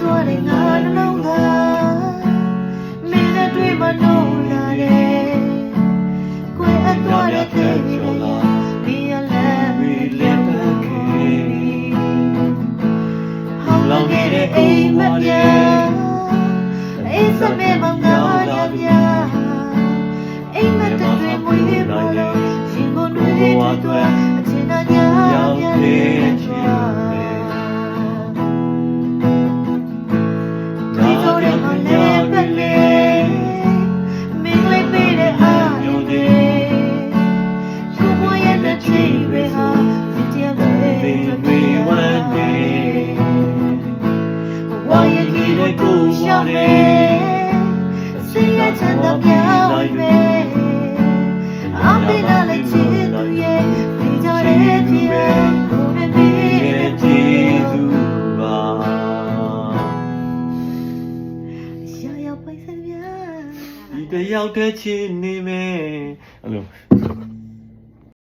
သွားတဲ့ငါနှလုံးကမင်းနဲ့တွေ့မှတော့လာတယ်ကိုယ်အသွားတဲ့သင်ပြီးတော့ Be a love we live again ဟောင်းလောင်းနေတဲ့အိမ်မပြေအိမ်စမေမငါရပြအိမ်မတတွေ့မွေးပေါ်လို့ရှင်ကုန်တွေ့တဲ့တွေ့ လိုကိုရှောင်းနေစေရချမ်းသာပြောင်းပဲအမေလာလေးချစ်သူရဲ့ဒီကြတဲ့ပြေကိုရနေရဲ့ကျေးဇူးပါရှာရောက်ပိုက်စံများဒီတယောက်တည်းချင်းနေမယ်အဲ့လို